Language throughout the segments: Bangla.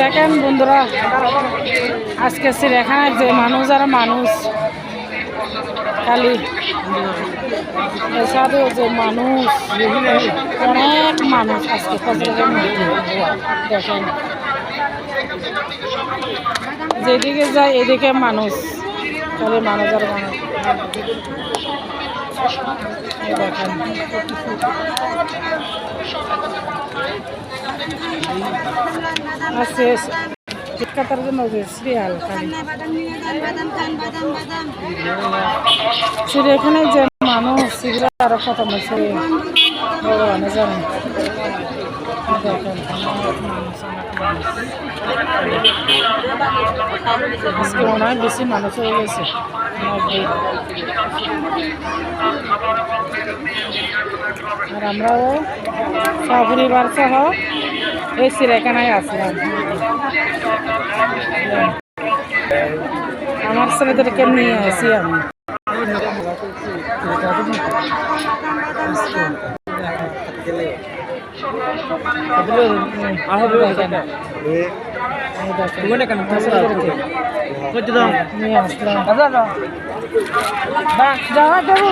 দেখেন বন্ধুরা, আজকে চিড়িয়াখানায় যে মানুষ আর মানুষ। খালি এছাড়াও যে মানুষ, অনেক মানুষ আজকে দেখেন। যেদিকে যায় এদিকে মানুষ, খালি মানুষ আর মানুষ। দেখেন। আছে চিৎকাতার জন্য সিরিয়াল খালি চিড়িয়াখানায় যে মানুষ সেগুলো আরও খতম হয়েছে ভগবানে জানেন আজকে মনে হয় বেশি মানুষ হয়ে গেছে আর আমরাও সপরিবার সহ এই চিড়িয়াখানায় আসলাম আমার ছেলেদেরকে নিয়ে আসি আমি। যাওয়া যাব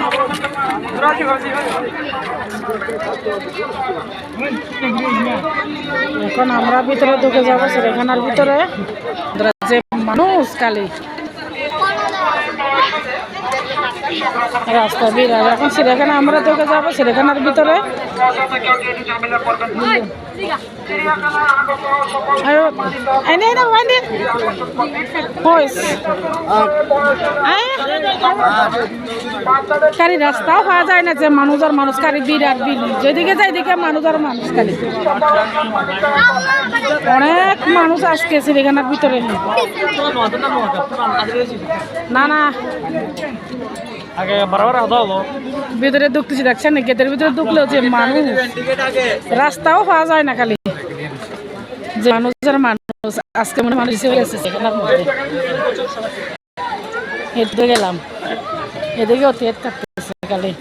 এখন আমরা ভিতরে ঢুকে যাব সেখানার ভিতরে। যে মানুষ কালি রাস্তা বিরাজ। এখন সেখানে আমরা ঢুকে যাব সেখানার ভিতরে। আয়ো, এনে এনে ওয়াইনে হইস কারি রাস্তাও পাওয়া যায় না যে মানুষ আর মানুষ কারি বিরাট বিল যেদিকে যায় এদিকে মানুষ আর মানুষ কালি অনেক মানুষ আজকে চিড়িয়াখানার ভিতরে। না না। আগে বরাবর ভিতরে ঢুকতেছি দেখছেন গেটের ভিতরে ঢুকলেও যে মানুষ, রাস্তাও পাওয়া যায় না খালি। যে মানুষ আর মানুষ, আজকে মনে হয় মানুষ এসেছে হেঁটে গেলাম। এদিকে অতি থাকতেছে খালি।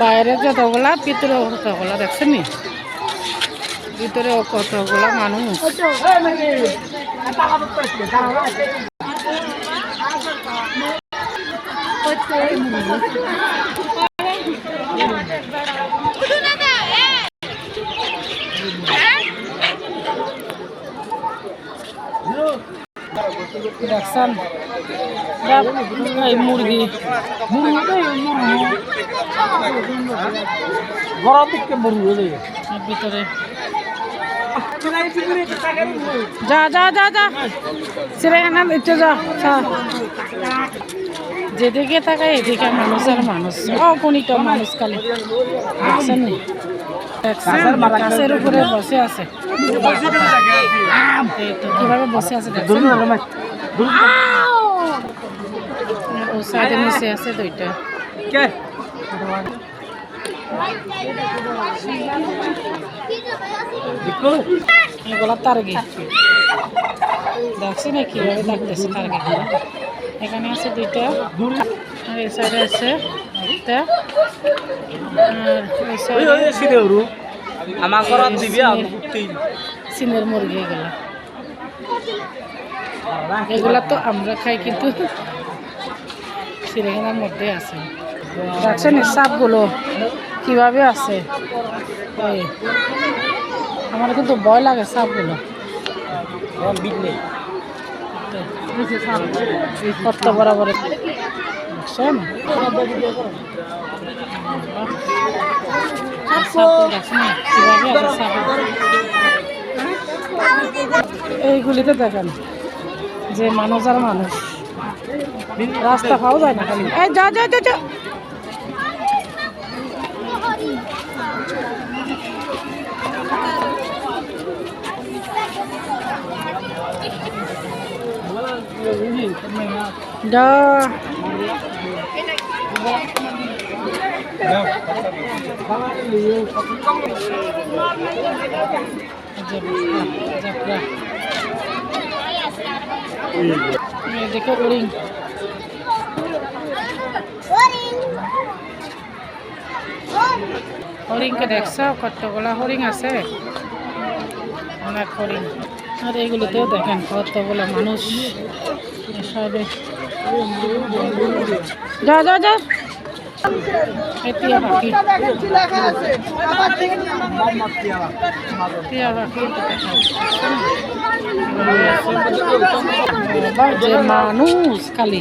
বাইরে যতগুলা ভিতরে কতগুলা দেখছেন নি? ভিতরে কতগুলা মানুষ। দেখছেন? এই মুরগি। ঘর থেকে মরু হয়ে যায় এর ভিতরে। যা যা যা যা। একটু যা যা। যেদিকে তাকায় এদিকে মানুষ আর মানুষ। অগণিত মানুষ খালি। দেখছেন নি? গাছের উপরে বসে আছে। কীভাবে বসে আছে ও সাইডে নিচে আছে দুইটা। এগুলা তারগি দেখছি না কীভাবে দেখতেছে এখানে আছে দুইটা আর এই সাইডে আছে একটা আর এই সাইডে আমার দিবি মুরগি এগুলা। এগুলা তো আমরা খাই কিন্তু চিড়িয়াখানার মধ্যে আছে। দেখছেন সাপগুলো কীভাবে আছে? আমার কিন্তু ভয় লাগে সাপগুলো। বিট নেই। কত বরাবর? এইগুলিতে দেখেন, যে মানুষ আর মানুষ। রাস্তা পাওয়া যায় না খালি। এই যা যা যা। যা যা যাত্রা দেখো উড়িং হরিণকে দেখছ কতগুলা হরিণ আছে অনেক হরিণ আর এগুলোতেও দেখেন কতগুলো মানুষ সবে যা যা যা। মানুষ খালি।